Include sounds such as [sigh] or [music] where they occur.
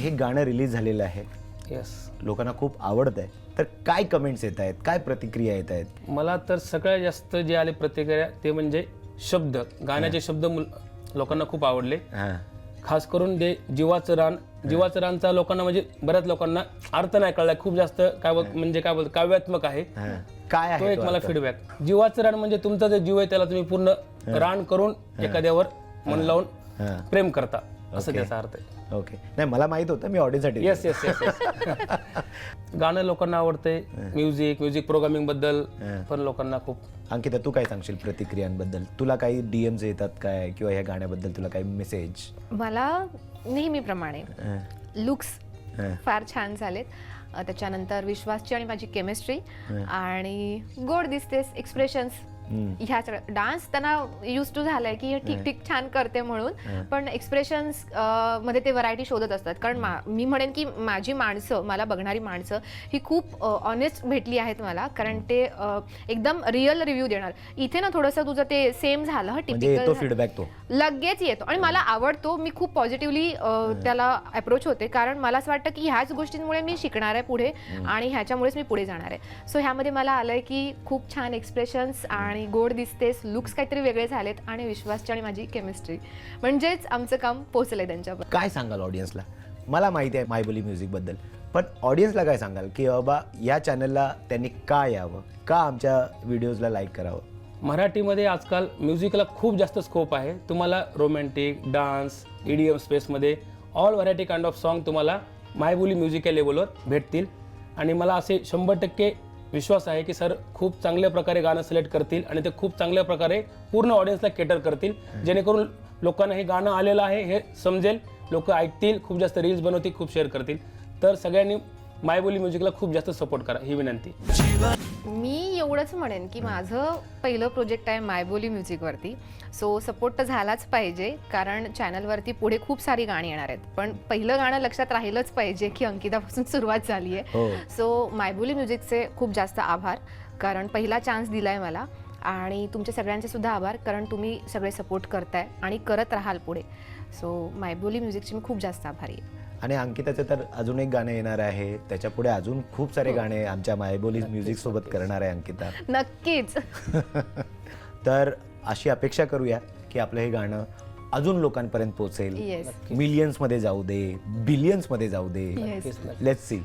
हे गाणं रिलीज झालेलं आहे. येस लोकांना खूप आवडत आहे तर काय कमेंट्स येत आहेत? काय प्रतिक्रिया येत आहेत? मला तर सगळ्यात जास्त जे आले प्रतिक्रिया ते म्हणजे शब्द. गाण्याचे शब्द मुल- लोकांना खूप आवडले. हां. खास करून ते जीवाचं रान जीवाचं रानचा लोकांना म्हणजे बऱ्याच लोकांना अर्थ नाही कळलाय खूप जास्त काय बोल- म्हणजे काय बोलतो काव्यात्मक आहे. हां. काय तो आहे एक तो मला अर्थ? फीडबॅक जीवाचं रान म्हणजे तुमचा जो जीव आहे त्याला तुम्ही पूर्ण रान करून एखाद्यावर मन लावून हां. प्रेम करता. असं त्याचा अर्थ आहे. ओके नाही मला माहीत होतं मी ऑडिओसाठी येस येस येस गाणं लोकांना आवडतंय म्युझिक म्युझिक प्रोग्रामिंगबद्दल पण लोकांना खूप अंकिता तू काय सांगशील प्रतिक्रियांबद्दल? तुला काही डीएम्स येतात काय? किंवा या गाण्याबद्दल तुला काही मेसेज मला नेहमीप्रमाणे लुक्स फार छान झालेत. त्याच्यानंतर विश्वासची आणि माझी केमिस्ट्री आणि गोड दिसतेस एक्सप्रेशन्स ह्या डान्स त्यांना युज टू झालाय की हे ठीक ठीक छान करते म्हणून. पण एक्सप्रेशन्समध्ये ते व्हरायटी शोधत असतात. कारण मा- म्हणेन की माझी माणसं मला बघणारी माणसं ही खूप ऑनेस्ट भेटली आहेत मला. कारण ते एकदम रिअल रिव्ह्यू देणार. इथे ना थोडंसं तुझं ते सेम झालं म्हणजे टिपिकल फीडबॅक तो. लगेच येतो. आणि मला आवडतो मी खूप पॉझिटिव्हली त्याला अप्रोच होते. कारण मला असं वाटतं की ह्याच गोष्टींमुळे मी शिकणार आहे पुढे आणि ह्याच्यामुळेच मी पुढे जाणार आहे. सो ह्यामध्ये मला आलंय की खूप छान एक्सप्रेशन्स आणि गोड दिसतेस लुक्स काहीतरी वेगळे झालेत आणि विश्वासची आणि माझी केमिस्ट्री म्हणजेच आमचं काम पोचलंय त्यांच्यावर काय सांगाल ऑडियन्सला मला माहिती आहे मायबोली म्युझिकबद्दल पण ऑडियन्सला काय सांगाल? की बाबा या चॅनलला त्यांनी का यावं? का आमच्या व्हिडिओजला लाईक करावं? मराठीमध्ये आजकाल म्युझिकला खूप जास्त स्कोप आहे. तुम्हाला रोमॅन्टिक डान्स ईडीएम स्पेसमध्ये all variety kind of song तुम्हाला मायबोली म्युझिक या लेवलवर भेटतील. आणि मला असे शंभर टक्के विश्वास आहे की सर खूप चांगल्या प्रकारे गाणं सिलेक्ट करतील आणि ते खूप चांगल्या प्रकारे पूर्ण ऑडियन्सला केटर करतील. जेणेकरून लोकांना हे गाणं आलेलं आहे हे समजेल लोक ऐकतील खूप जास्त रील्स बनवतील खूप शेअर करतील. तर सगळ्यांनी मायबोली म्युझिकला खूप जास्त सपोर्ट करा ही विनंती. मी एवढंच म्हणेन की माझं पहिलं प्रोजेक्ट आहे मायबोली म्युझिकवरती सो सपोर्ट तर झालाच पाहिजे कारण चॅनलवरती पुढे खूप सारी गाणी येणार आहेत. पण पहिलं गाणं लक्षात राहिलंच पाहिजे की अंकितापासून सुरुवात झाली हो. आहे सो मायबोली म्युझिकचे खूप जास्त आभार कारण पहिला चान्स दिला आहे मला. आणि तुमचे सगळ्यांचे सुद्धा आभार कारण तुम्ही सगळे सपोर्ट करताय आणि करत राहाल पुढे. सो मायबोली म्युझिकची मी खूप जास्त आभारी आहे. आणि अंकिताचं तर अजून एक गाणं येणार आहे. त्याच्या पुढे अजून खूप सारे गाणे आमच्या मायबोली म्युझिक सोबत करणार आहे अंकिता. नक्कीच. [laughs] तर अशी अपेक्षा करूया की आपलं हे गाणं अजून लोकांपर्यंत पोहोचेल. येस मिलियन्समध्ये जाऊ दे बिलियन्समध्ये जाऊ दे. Let's see